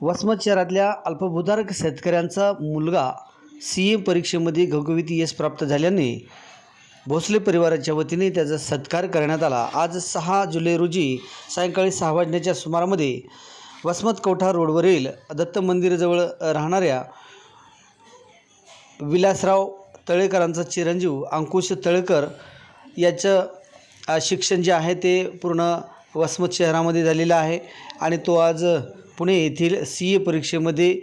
वसमत शहरातल्या अल्पभूधारक शेतकऱ्यांचा मुलगा सी ए परीक्षेमध्ये घवघवीत यश प्राप्त झाल्याने भोसले परिवाराच्या वतीने त्याचा सत्कार करण्यात आला. आज सहा जुलै रोजी सायंकाळी सहा वाजण्याच्या सुमारामध्ये वसमत कवठा रोडवरील दत्त मंदिराजवळ राहणाऱ्या विलासराव तळेकरांचा चिरंजीव अंकुश तळेकर याचं शिक्षण जे आहे ते पूर्ण वसमत शहरामध्ये झालेला आहे आणि तो आज पुणे येथील सी ए परीक्षेमध्ये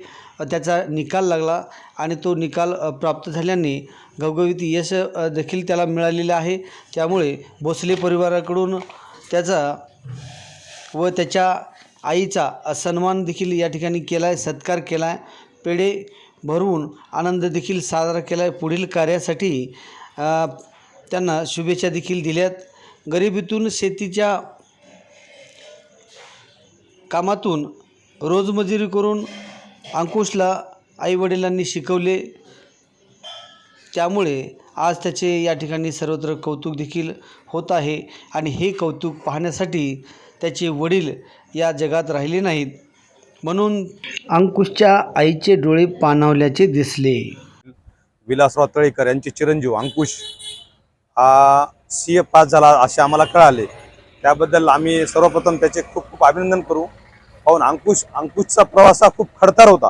त्याचा निकाल लागला आणि तो निकाल प्राप्त झाल्याने घवघवीत यश देखील त्याला मिळालेलं आहे. त्यामुळे भोसले परिवाराकडून त्याचा व त्याच्या आईचा सन्मान देखील या ठिकाणी केला आहे सत्कार केला आहे पेढे भरून आनंद देखील साजरा केला आहे पुढील कार्यासाठी त्यांना शुभेच्छा देखील दिल्यात. गरिबीतून शेतीच्या कामातून रोजमजुरी करून अंकुशला आईवडिलांनी शिकवले. त्यामुळे आज त्याचे या ठिकाणी सर्वत्र कौतुक देखील होत आहे आणि हे कौतुक पाहण्यासाठी त्याचे वडील या जगात राहिले नाहीत. म्हणून अंकुशच्या आईचे डोळे पाणावल्याचे दिसले. विलासराव तळेकर यांचे चिरंजीव अंकुश हा सी ए पास झाला असे आम्हाला कळाले. त्याबद्दल आम्ही सर्वप्रथम त्याचे खूप खूप अभिनंदन करू. पाहून अंकुश अंकुशचा प्रवास हा खूप खडतर होता.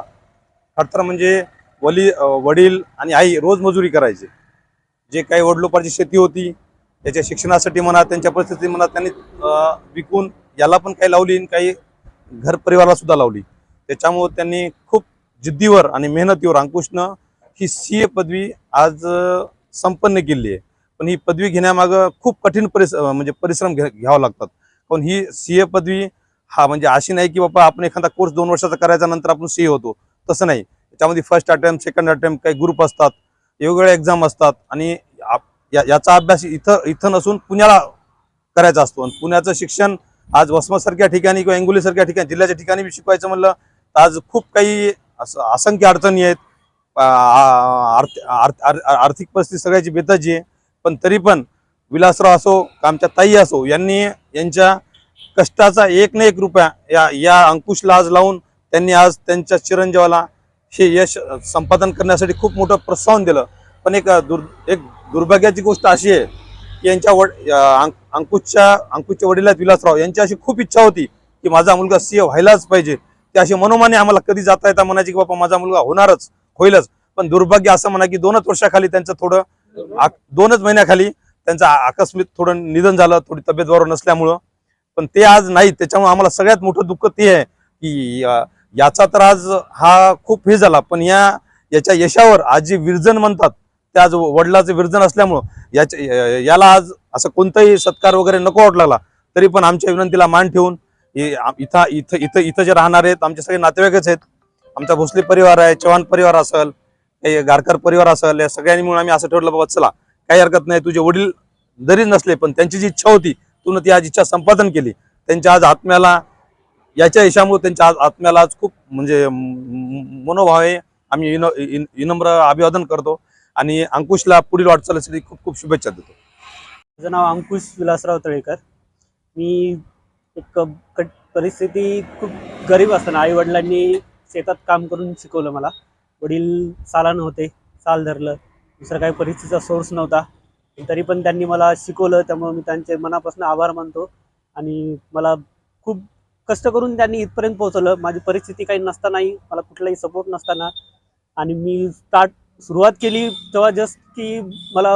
खडतर म्हणजे वली वडील आणि आई रोज मजुरी करायचे. जे काही वडलोपाची शेती होती त्याच्या शिक्षणासाठी म्हणा त्यांच्या परिस्थिती म्हणा त्यांनी विकून याला पण काही लावली आणि काही घर परिवाराला सुद्धा लावली. त्याच्यामुळे त्यांनी खूप जिद्दीवर आणि मेहनतीवर अंकुशनं ही सी ए पदवी आज संपन्न केली आहे. पण ही पदवी घेण्यामागं खूप कठीण परिस म्हणजे परिश्रम घ्या घ्यावा लागतात. पण ही सी ए पदवी हा म्हणजे अशी नाही की बाबा आपण एखादा कोर्स दोन वर्षाचा करायचा नंतर आपण सी होतो. तसं नाही. त्याच्यामध्ये फर्स्ट अटेम्प्ट सेकंड अटेम्प्ट काही ग्रुप असतात वेगवेगळ्या एक्झाम असतात आणि या- याचा अभ्यास इथं इथं नसून पुण्याला करायचा असतो. आणि पुण्याचं शिक्षण आज वसमतसारख्या ठिकाणी किंवा अंगोलीसारख्या ठिकाणी जिल्ह्याच्या ठिकाणी बी शिकवायचं म्हणलं तर आज खूप काही असं असंख्य अडचणी आहेत. आर्थिक परिस्थिती सगळ्याची बेताची आहे. पण तरी पण विलासराव असो का आमच्या ताई असो यांनी यांच्या कष्टाचा एक ना एक रुपया या या अंकुशला आज लावून त्यांनी आज त्यांच्या चिरंजीवाला हे यश संपादन करण्यासाठी खूप मोठं प्रोत्साहन दिलं. पण एक दुर् एक दुर्भाग्याची गोष्ट अशी आहे की यांच्या वड अंकुशच्या अंकुशच्या वडिलात विलासराव यांची अशी खूप इच्छा होती की माझा मुलगा सी व्हायलाच पाहिजे. ते असे मनोमाने आम्हाला कधी जाता येता म्हणायचे की बाबा माझा मुलगा होणारच होईलच. पण दुर्भाग्य असं म्हणा की दोनच वर्षाखाली त्यांचं थोडं दोनच महिन्याखाली त्यांचं आकस्मिक थोडं निधन झालं थोडी तब्येत बरोबर नसल्यामुळं. पण ते आज नाही त्याच्यामुळे आम्हाला सगळ्यात मोठं दुःख ते आहे की याचा तर आज हा खूप हे झाला पण या याच्या यशावर आज जे विरजन म्हणतात ते आज वडिलाचं विरजन असल्यामुळं याच्या याला आज असं कोणताही सत्कार वगैरे नको वाटला लागला तरी पण आमच्या विनंतीला मान ठेवून इथं इथं इथं इथं जे राहणार आहेत आमचे सगळे नातेवाईकच आहेत आमचा भोसले परिवार आहे चव्हाण परिवार असेल काही गारकर परिवार असेल या सगळ्यांनी मिळून आम्ही असं ठेवलं बाबा चला काही हरकत नाही तुझे वडील जरी नसले पण त्यांची जी इच्छा होती तून ती आज इच्छा संपादन केली. त्यांच्या आज आत्म्याला याच्या यशामुळे त्यांच्या आज आत्म्याला आज खूप म्हणजे मनोभावे मनोभाव आहे. आम्ही विन- विनम्र अभिवादन करतो आणि अंकुशला पुढील वाटचालीसाठी खूप खूप शुभेच्छा देतो. माझं नाव अंकुश विलासराव तळेकर. मी एक कट परिस्थिती खूप गरीब असताना आई वडिलांनी शेतात काम करून शिकवलं मला. वडील सालानं होते साल धरलं. दुसरा काही परिस्थितीचा सोर्स नव्हता. तरी पण त्यांनी मला शिकवलं त्यामुळे मी त्यांचे मनापासून आभार मानतो. आणि मला खूप कष्ट करून त्यांनी इथपर्यंत पोहोचवलं. माझी परिस्थिती काही नसतानाही मला कुठलाही सपोर्ट नसताना. आणि मी स्टार्ट सुरुवात केली तेव्हा जस्ट की मला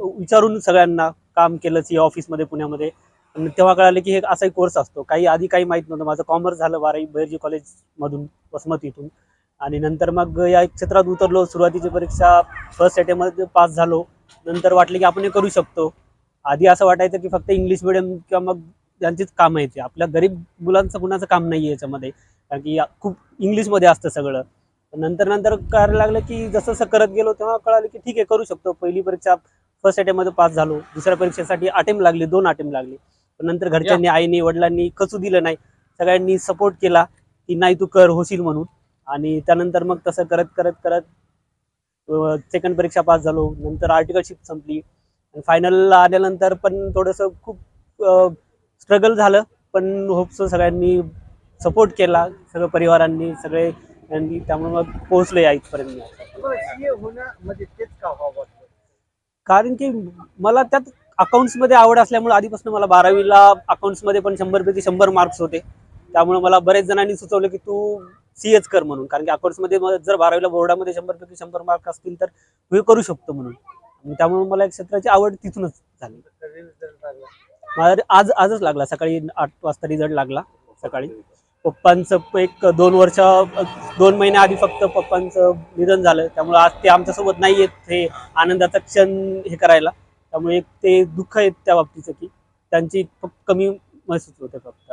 विचारून सगळ्यांना काम केलंच या ऑफिसमध्ये पुण्यामध्ये. आणि तेव्हा कळालं की हे असाही कोर्स असतो. काही आधी काही माहीत नव्हतं. माझं कॉमर्स झालं बारावी बहिर्जी कॉलेजमधून वसमतीतून इथून. आणि नंतर मग या क्षेत्रात उतरलो. सुरुवातीची परीक्षा फर्स्ट अटेम्पमध्ये पास झालो. नंतर वाटलं की आपण हे करू शकतो. आधी असं वाटायचं की फक्त इंग्लिश मिडियम किंवा मग यांचीच कामं येते आपल्या गरीब मुलांचं कुणाचं काम नाही आहे याच्यामध्ये. कारण की खूप इंग्लिशमध्ये असतं सगळं. नंतर नंतर करायला लागलं की जसं जसं करत गेलो तेव्हा कळालं की ठीक आहे करू शकतो. पहिली परीक्षा फर्स्ट अटेम्पमध्ये पास झालो. दुसऱ्या परीक्षेसाठी अटेम्प लागली दोन अटेम्प लागले. पण नंतर घरच्यांनी आईने वडिलांनी खचू दिलं नाही सगळ्यांनी सपोर्ट केला की नाही तू कर होशील म्हणून. आणि त्यानंतर मग तसं करत करत करत सेकंड परीक्षा पास झालो नंतर आर्टिकलशिप संपली. फायनलला आल्यानंतर पण थोडंसं खूप स्ट्रगल झालं. पण होपसो सगळ्यांनी सपोर्ट केला सगळं परिवारांनी सगळे यांनी त्यामुळे मग पोहोचलो या इथपर्यंत कारण की मला त्यात अकाउंट्समध्ये आवड असल्यामुळे आधीपासून मला बारावीला अकाउंट्समध्ये पण शंभरपैकी शंभर मार्क्स होते. त्यामुळे मला बरेच जणांनी सुचवलं की तू सी एच कर म्हणून. कारण की अकाउंट्समध्ये जर बारावीला बोर्डामध्ये शंभरपैकी शंभर मार्क असतील तर मी करू शकतो म्हणून. त्यामुळे मला एक क्षेत्राची आवड तिथूनच झाली. मला आज आजच लागला. सकाळी आठ वाजता रिझल्ट लागला सकाळी. पप्पांचं एक दोन वर्ष दोन महिन्या आधी फक्त पप्पांचं निधन झालं. त्यामुळे आज ते आमच्यासोबत नाही येत हे आनंदाचा क्षण हे करायला. त्यामुळे एक ते दुःख आहेत त्या बाबतीचं की त्यांची कमी महसूस होते फक्त.